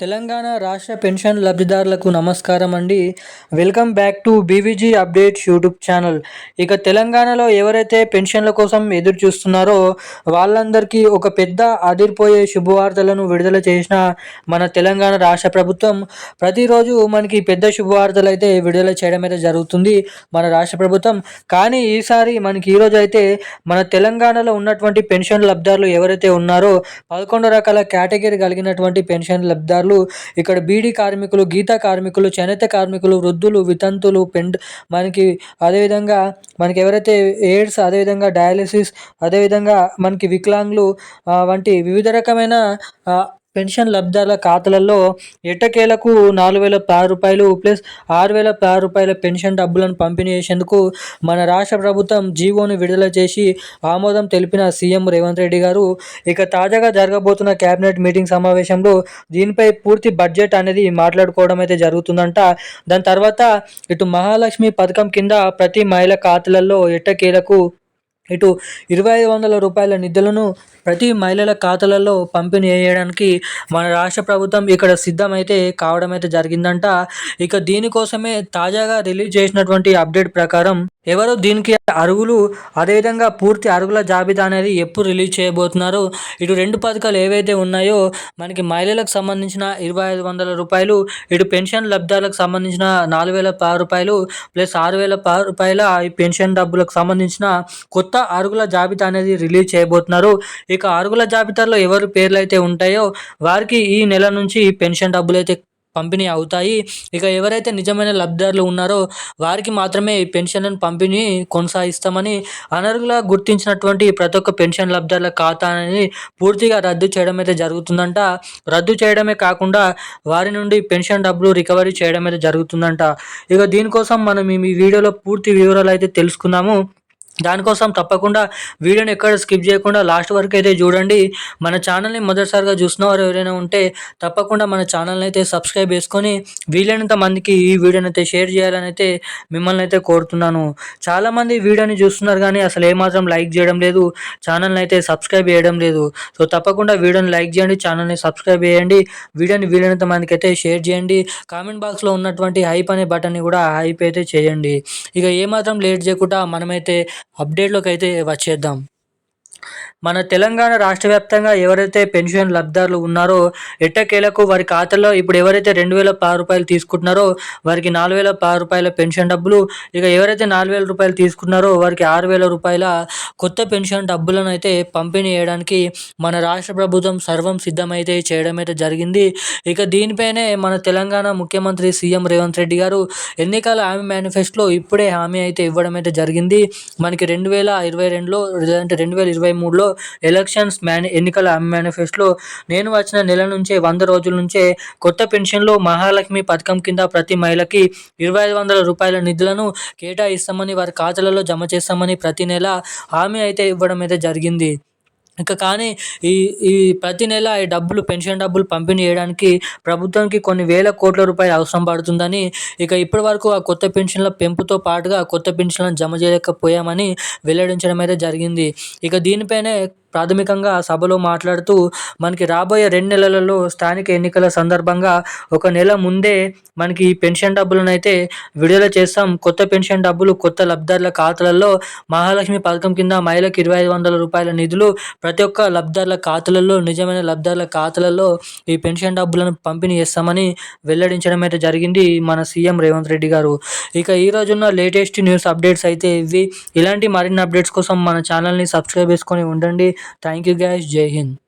తెలంగాణ రాష్ట్ర పెన్షన్ లబ్ధిదారులకు నమస్కారం అండి. Welcome back to BVG updates YouTube channel. ఇక తెలంగాణలో ఎవరైతే పెన్షన్ల కోసం ఎదురు చూస్తున్నారో వాళ్ళందరికీ ఒక పెద్ద అదిరిపోయే శుభవార్తలను విడుదల చేసిన మన తెలంగాణ రాష్ట్ర ప్రభుత్వం ప్రతిరోజు మనకి పెద్ద శుభవార్తలు అయితే విడుదల చేయడం అయితే జరుగుతుంది మన రాష్ట్ర ప్రభుత్వం. కానీ ఈసారి మనకి ఈరోజు అయితే మన తెలంగాణలో ఉన్నటువంటి పెన్షన్ లబ్ధిదారులు ఎవరైతే ఉన్నారో పదకొండు రకాల కేటగిరీ కలిగినటువంటి పెన్షన్ లబ్ధిదారులు ఇక్కడ బీడీ కార్మికులు గీత కార్మికులు చేనేత కార్మికులు వృద్ధులు వితంతులు పెండ్ మనకి అదేవిధంగా మనకి ఎవరైతే ఎయిడ్స్ అదేవిధంగా డయాలసిస్ అదేవిధంగా మనకి వికలాంగులు వంటి వివిధ రకమైన పెన్షన్ లబ్ధాల ఖాతాలలో ఎట్టకేలకు నాలుగు వేల పది రూపాయలు ప్లస్ ఆరు వేల పది రూపాయల పెన్షన్ డబ్బులను పంపిణీ చేసేందుకు మన రాష్ట్ర ప్రభుత్వం జీవోను విడుదల చేసి ఆమోదం తెలిపిన సీఎం రేవంత్ రెడ్డి గారు. ఇక తాజాగా జరగబోతున్న కేబినెట్ మీటింగ్ సమావేశంలో దీనిపై పూర్తి బడ్జెట్ అనేది మాట్లాడుకోవడం అయితే జరుగుతుందంట. దాని తర్వాత ఇటు మహాలక్ష్మి పథకం కింద ప్రతి మహిళ ఖాతాలలో ఎట్టకేలకు ఇటు ఇరవై ఐదు వందల రూపాయల నిధులను ప్రతి మహిళల ఖాతాలలో పంపిణీ చేయడానికి మన రాష్ట్ర ప్రభుత్వం ఇక్కడ సిద్ధమైతే కావడం అయితే జరిగిందంట. ఇక దీనికోసమే తాజాగా రిలీజ్ చేసినటువంటి అప్డేట్ ప్రకారం ఎవరు దీనికి అరుగులు అదేవిధంగా పూర్తి అరుగుల జాబితా అనేది ఎప్పుడు రిలీజ్ చేయబోతున్నారు? ఇటు రెండు పథకాలు ఏవైతే ఉన్నాయో మనకి మహిళలకు సంబంధించిన ఇరవై ఐదు వందల రూపాయలు ఇటు పెన్షన్ లబ్ధాలకు సంబంధించిన నాలుగు వేల పది రూపాయలు ప్లస్ ఆరు వేల పది రూపాయల ఈ పెన్షన్ డబ్బులకు సంబంధించిన కొత్త అరుగుల జాబితా అనేది రిలీజ్ చేయబోతున్నారు. ఇక అరుగుల జాబితాలో ఎవరు పేర్లు అయితే ఉంటాయో వారికి ఈ నెల నుంచి పెన్షన్ డబ్బులు అయితే పంపిణీ అవుతాయి. ఇక ఎవరైతే నిజమైన లబ్ధిదారులు ఉన్నారో వారికి మాత్రమే ఈ పెన్షన్లను పంపిణీ కొనసాగిస్తామని అనర్హులుగా గుర్తించినటువంటి ప్రతి ఒక్క పెన్షన్ లబ్ధిదారుల ఖాతాని పూర్తిగా రద్దు చేయడం అయితే జరుగుతుందంట. రద్దు చేయడమే కాకుండా వారి నుండి పెన్షన్ డబ్బులు రికవరీ చేయడం అయితే జరుగుతుందంట. ఇక దీనికోసం మనం ఈ వీడియోలో పూర్తి వివరాలు అయితే తెలుసుకుందాము. దానికోసం తప్పకుండా వీడియోని ఎక్కడ స్కిప్ చేయకుండా లాస్ట్ వరకు అయితే చూడండి. మన ఛానల్ని మొదటిసారిగా చూసిన వారు ఎవరైనా ఉంటే తప్పకుండా మన ఛానల్ని అయితే సబ్స్క్రైబ్ చేసుకొని వీలైనంత మందికి ఈ వీడియోని అయితే షేర్ చేయాలని అయితే మిమ్మల్ని అయితే కోరుతున్నాను. చాలామంది వీడియోని చూస్తున్నారు కానీ అసలు ఏమాత్రం లైక్ చేయడం లేదు ఛానల్ని అయితే సబ్స్క్రైబ్ చేయడం లేదు. సో తప్పకుండా వీడియోని లైక్ చేయండి ఛానల్ని సబ్స్క్రైబ్ చేయండి వీడియోని వీలైనంత మందికి అయితే షేర్ చేయండి. కామెంట్ బాక్స్లో ఉన్నటువంటి హైప్ అనే బటన్ని కూడా హైప్ అయితే చేయండి. ఇక ఏమాత్రం లేట్ చేయకుండా మనమైతే అప్డేట్లోకి అయితే వచ్చేద్దాం. మన తెలంగాణ రాష్ట్ర వ్యాప్తంగా ఎవరైతే పెన్షన్ లబ్ధారులు ఉన్నారో ఎట్టకేలకు వారి ఖాతాలో ఇప్పుడు ఎవరైతే రెండు వేల పది రూపాయలు తీసుకుంటున్నారో వారికి నాలుగు వేల పది రూపాయల పెన్షన్ డబ్బులు ఇక ఎవరైతే నాలుగు వేల రూపాయలు తీసుకున్నారో వారికి ఆరు వేల రూపాయల కొత్త పెన్షన్ డబ్బులను అయితే పంపిణీ చేయడానికి మన రాష్ట్ర ప్రభుత్వం సర్వం సిద్ధమైతే చేయడం అయితే జరిగింది. ఇక దీనిపైనే మన తెలంగాణ ముఖ్యమంత్రి సీఎం రేవంత్ రెడ్డి గారు ఎన్నికల హామీ మేనిఫెస్టోలో ఇప్పుడే హామీ అయితే ఇవ్వడం అయితే జరిగింది. మనకి రెండు వేల ఇరవై రెండులో అంటే రెండు వేల ఇరవై మూడులో ఎలక్షన్స్ మేని ఎన్నికల మేనిఫెస్టోలో నేను వచ్చిన నెల నుంచే వంద రోజుల నుంచే కొత్త పెన్షన్లో మహాలక్ష్మి పథకం కింద ప్రతి మహిళకి ఇరవై ఐదు వందల రూపాయల నిధులను కేటాయిస్తామని వారి ఖాతాలలో జమ చేస్తామని ప్రతి నెల హామీ అయితే ఇవ్వడం అయితే జరిగింది. ఇంకా కానీ ఈ ఈ ప్రతి నెల ఈ డబ్బులు పెన్షన్ డబ్బులు పంపిణీ చేయడానికి ప్రభుత్వానికి కొన్ని వేల కోట్ల రూపాయలు అవసరం పడుతుందని ఇక ఇప్పటి వరకు ఆ కొత్త పెన్షన్ల పెంపుతో పాటుగా కొత్త పెన్షన్లను జమ చేయలేకపోయామని వెల్లడించడం అయితే జరిగింది. ఇక దీనిపైనే ప్రాథమికంగా సభలో మాట్లాడుతూ మనకి రాబోయే రెండు నెలలలో స్థానిక ఎన్నికల సందర్భంగా ఒక నెల ముందే మనకి ఈ పెన్షన్ డబ్బులను అయితే విడుదల చేస్తాం. కొత్త పెన్షన్ డబ్బులు కొత్త లబ్ధారుల ఖాతాలలో మహాలక్ష్మి పథకం కింద మహిళకు ఇరవై ఐదు వందల రూపాయల నిధులు ప్రతి ఒక్క లబ్ధారుల ఖాతాలలో నిజమైన లబ్ధారుల ఖాతాలలో ఈ పెన్షన్ డబ్బులను పంపిణీ చేస్తామని వెల్లడించడం అయితే జరిగింది మన సీఎం రేవంత్ రెడ్డి గారు. ఇక ఈ రోజున్న లేటెస్ట్ న్యూస్ అప్డేట్స్ అయితే ఇవి. ఇలాంటి మరిన్ని అప్డేట్స్ కోసం మన ఛానల్ని సబ్స్క్రైబ్ చేసుకొని ఉండండి. Thank you guys. Jai Hind.